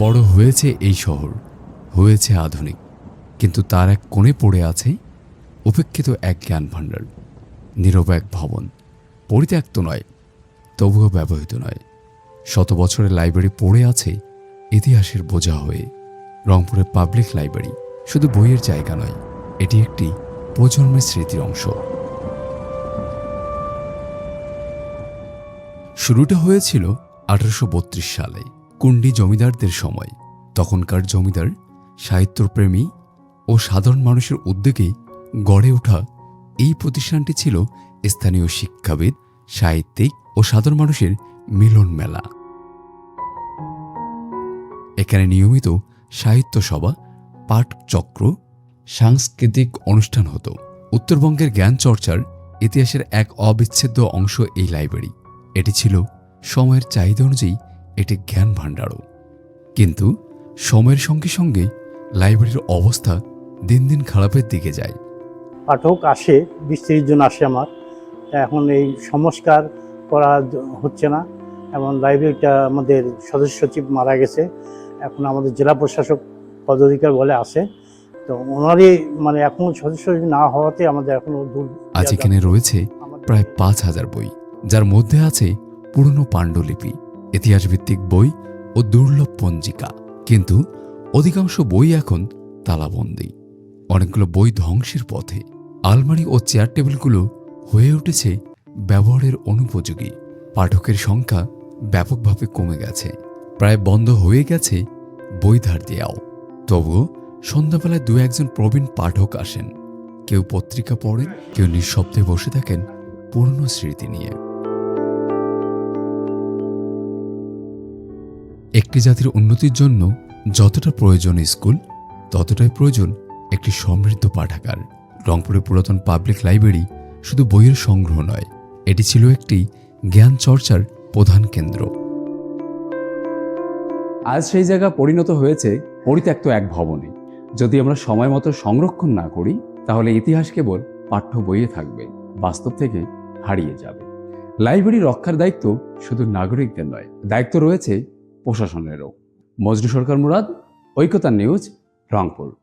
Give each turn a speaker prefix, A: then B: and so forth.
A: বড় হয়েছে এই শহর, হয়েছে আধুনিক। কিন্তু তার এক কোণে পড়ে আছে উপেক্ষিত এক জ্ঞান ভাণ্ডার নীরব এক ভবন, পরিত্যক্ত নয়, তবুও ব্যবহৃত নয়। শত বছরের লাইব্রেরি পড়ে আছে ইতিহাসের বোঝা হয়ে, রংপুরের পাবলিক লাইব্রেরি, শুধু বইয়ের জায়গা নয়, এটি একটি প্রজন্মের স্মৃতির অংশ। শুরুটা হয়েছিল আঠারোশো বত্রিশ সালে। কুন্ডি জমিদারদের সময়, তখনকার জমিদার, সাহিত্যপ্রেমী ও সাধারণ মানুষের উদ্যোগে গড়ে ওঠা এই প্রতিষ্ঠানটি ছিল স্থানীয় শিক্ষাবিদ, সাহিত্যিক ও সাধারণ মানুষের মিলন মেলা। এখানে নিয়মিত সাহিত্য সভা পাঠচক্র সাংস্কৃতিক অনুষ্ঠান হতো। উত্তরবঙ্গের জ্ঞান চর্চার ইতিহাসের এক অবিচ্ছেদ্য অংশ এই লাইব্রেরি। এটি ছিল সময়ের চাহিদা অনুযায়ী এটি জ্ঞান ভাণ্ডারও কিন্তু সময়ের সঙ্গে সঙ্গে লাইব্রেরির অবস্থা দিন দিন খারাপের দিকে যায়।
B: পাঠক আসে বিশ তিরিশ জন আসে আমার। এখন এই সংস্কার করা হচ্ছে না। এবং লাইব্রেরিটা আমাদের সদস্য সচিব মারা গেছে। এখন আমাদের জেলা প্রশাসক পদাধিকার বলে আসে। তো ওনারই মানে এখন সদস্য সচিব না হওয়াতে আমাদের এখনও দূর
A: আজ এখানে রয়েছে প্রায় পাঁচ হাজার বই যার মধ্যে আছে পুরনো পাণ্ডুলিপি। ইতিহাসভিত্তিক বই ও দুর্লভ পঞ্জিকা। কিন্তু অধিকাংশ বই এখন তালাবন্দি। অনেকগুলো বই ধ্বংসের পথে। আলমারি ও চেয়ার টেবিলগুলো হয়ে উঠেছে ব্যবহারের অনুপযোগী। পাঠকের সংখ্যা ব্যাপকভাবে কমে গেছে। প্রায় বন্ধ হয়ে গেছে বই ধার দেওয়াও তবুও সন্ধ্যাবেলায় দু একজন প্রবীণ পাঠক আসেন। কেউ পত্রিকা পড়েন, কেউ নিঃশব্দে বসে থাকেন পুরনো স্মৃতি নিয়ে। একটি জাতির উন্নতির জন্য যতটা প্রয়োজন স্কুল, ততটাই প্রয়োজন একটি সমৃদ্ধ পাঠাগার। রংপুরের পুরাতন পাবলিক লাইব্রেরি শুধু বইয়ের সংগ্রহ নয়, এটি ছিল একটি জ্ঞান চর্চার প্রধান কেন্দ্র।
C: আজ সেই জায়গা পরিণত হয়েছে পরিত্যক্ত এক ভবনে। যদি আমরা সময় মতো সংরক্ষণ না করি, তাহলে ইতিহাস কেবল পাঠ্য বইয়ে থাকবে, বাস্তব থেকে হারিয়ে যাবে। লাইব্রেরি রক্ষার দায়িত্ব শুধু নাগরিকদের নয়, দায়িত্ব রয়েছে প্রশাসনেরও। মজনু সরকার মুরাদ ঐকতা নিউজ রংপুর।